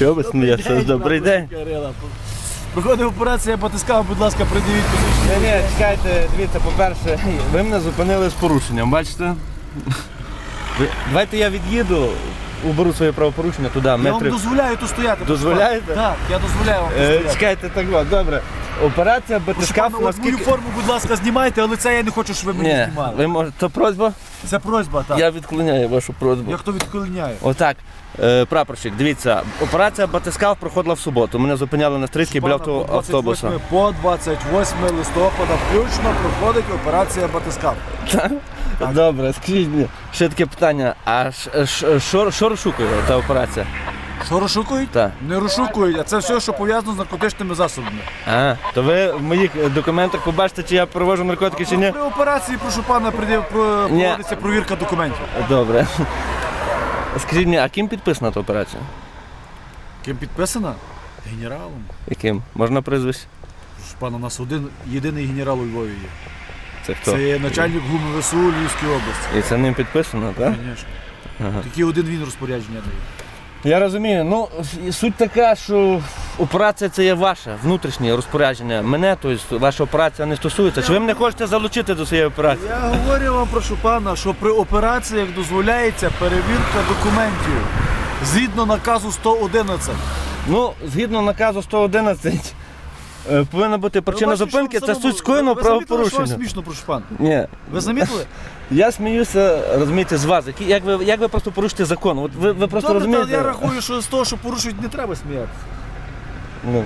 Чого ви смієтеся? Добрий день. Проходив операцію, операція, я потискав, будь ласка, придивіть посвідчення. Ні, ні, чекайте, дивіться, по-перше, ви мене зупинили з порушенням, бачите? Ви- Давайте я від'їду, уберу своє правопорушення туди, Я вам метрів. дозволяю тут стояти. Дозволяєте? Так, я дозволяю вам тут Е, стояти. Чекайте, так от, добре. Операція батискаф, пана, от мою наскільки... форму, будь ласка, знімайте, але це я не хочу, щоб ви мені Ні, знімали. ви можете, то просьба? Це просьба, так. Я відклоняю вашу просьбу. Я хто відклоняє. Отак, е, прапорщик, дивіться, операція батискаф проходила в суботу. Мене зупиняли на стрічці біля Пана, авто- автобуса. По 28 листопада включно проходить операція батискаф. Добре, скажіть мені, ще таке питання, а ш- ш- що що розшукує та операція? Що розшукують? Так. Не розшукують, а це все, що пов'язано з наркотичними засобами. А, то ви в моїх документах побачите, чи я провожу наркотики чи ні? При операції, прошу пана, придів- про- Ні. проводиться провірка документів. Добре. Скажіть мені, а ким підписана та операція? Ким підписана? Генералом. Яким? Можна прізвище? Прошу пана, у нас один єдиний генерал у Львові є. Це хто? Це є начальник ГУМ ВСУ Львівської області. І це ним підписано, так? Звісно. Ага. Тільки один він розпорядження дає. Я розумію. Ну, суть така, що операція це є ваша, внутрішнє розпорядження. Мене, тобто ваша операція не стосується. Чи ви мене хочете залучити до своєї операції? Я говорю вам, прошу пана, що при операціях дозволяється перевірка документів згідно наказу 111. Ну, згідно наказу 111, е, повинна бути причина бачите, зупинки, що це суть само- скоєного Ви замітили, що вам правопорушення. смішно, прошу пана? Ні, Ви замітили? я сміюся, розумієте, з вас. Які- Як ви, як ви просто порушите закон? От ви, ви просто Добре, та розумієте. я рахую, що з того, що порушують, не треба сміятися. Ну,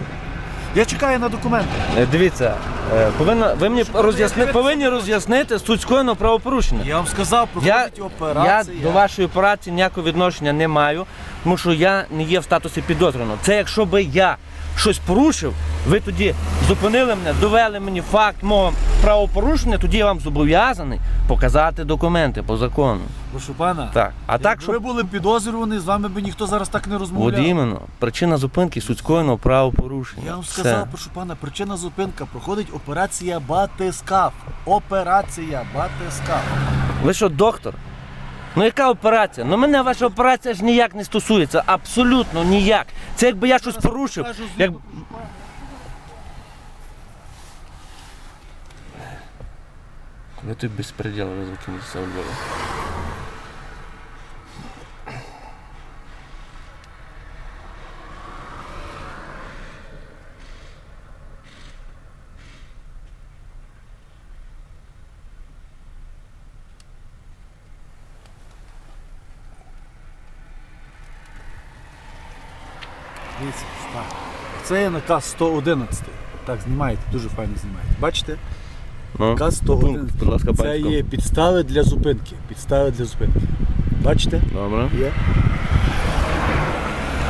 Я чекаю на документи. е, дивіться, е, повинна, ви мені роз'ясни, повинні роз'яснити суть скоєного правопорушення. Я вам сказав, Я, проходить я операція. до вашої операції ніякого відношення не маю, тому що я не є в статусі підозрюваного. Це якщо би я щось порушив, ви тоді зупинили мене, довели мені факт мого правопорушення, тоді я вам зобов'язаний показати документи по закону. Прошу пана. Так. А так, Якби ви що були підозрювані, з вами би ніхто зараз так не розмовляв. От іменно, причина зупинки суть скоєного правопорушення. Я вам Все. сказав, прошу пана, причина зупинка проходить операція батискаф. Операція батискаф. Ви що, доктор? Ну яка операція? Ну мене ваша операція ж ніяк не стосується. Абсолютно ніяк. Це якби я щось порушив. Як... пана. Ви тут безпреділ ви у Львові. Дивіться, прошу. Це є наказ 111. Так, знімаєте, дуже файно знімаєте. Бачите? Ну, Наказ пункт, будь ласка, Це пальчиком. є підстави для зупинки. Підстави для зупинки. Бачите? Добре. Є.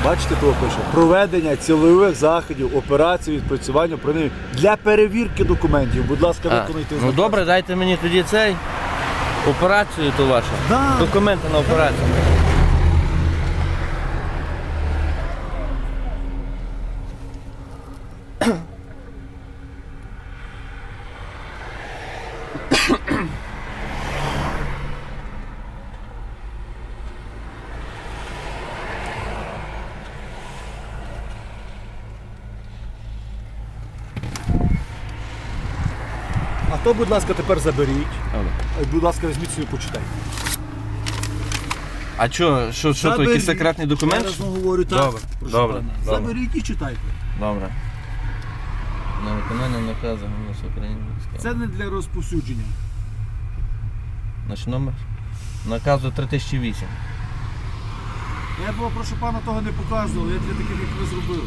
Бачите, того пише. Проведення цілових заходів, операцій, відпрацювання управління для перевірки документів. Будь ласка, А, виконуйте ну добре, дайте мені тоді цей операцію ту вашу. Да. Документи на операцію. То, будь ласка, тепер заберіть. Е, Будь ласка, візьміть собі почитайте. А що, що, що то якийсь секретний документ? Я говорю так. Добре, прошу добре, пана. добре. Заберіть і читайте. Добре. На виконання наказу Голосу України. Це не для розповсюдження. Наш номер? Наказу 3008. Я б, прошу пана, того не показував, я для таких, як ви зробив.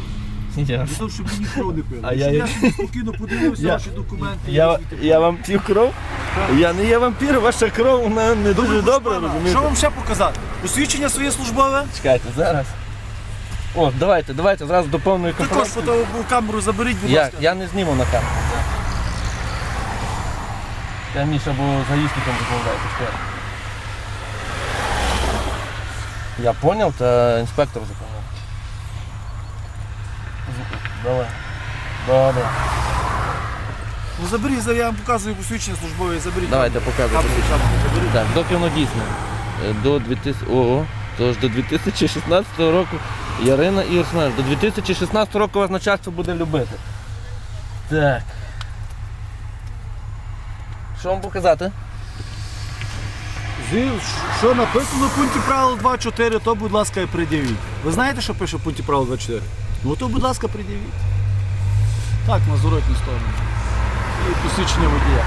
Я, того, щоб мені кров не пили. А Щоб я- я собі спокійно подивився Я- ваші документи. я, звідти я вам п'ю кров? Я не є вампір, ваша кров вона не дуже добра, пана, розумієте? Що вам ще показати? Посвідчення своє службове? Чекайте, зараз. О, давайте, давайте, зразу до повної Також комплектації. фотокамеру заберіть, будь Я, ласка. я не зніму на камеру. Я Міша, бо заїздником розмовляю. почекай. Я понял, та інспектор зупинив. Давай. Добре. Ну заберіть, я вам показую посвідчення службове, заберіть. Давайте показуйте. Камеру, камеру заберіть. Так, доки воно дійсне. Е, До 2000... Ого, тож до 2016 року Ярина Ігор Семенович, до 2016 року вас начальство буде любити. Так. Що вам показати? Зі- Що написано в пункті правил 2.4, то, будь ласка, і. Ви знаєте, що пише в пункті правил 2.4? Ну то, будь ласка, пред'явіть. Так, на зворотню сторону. І посвідчення водія.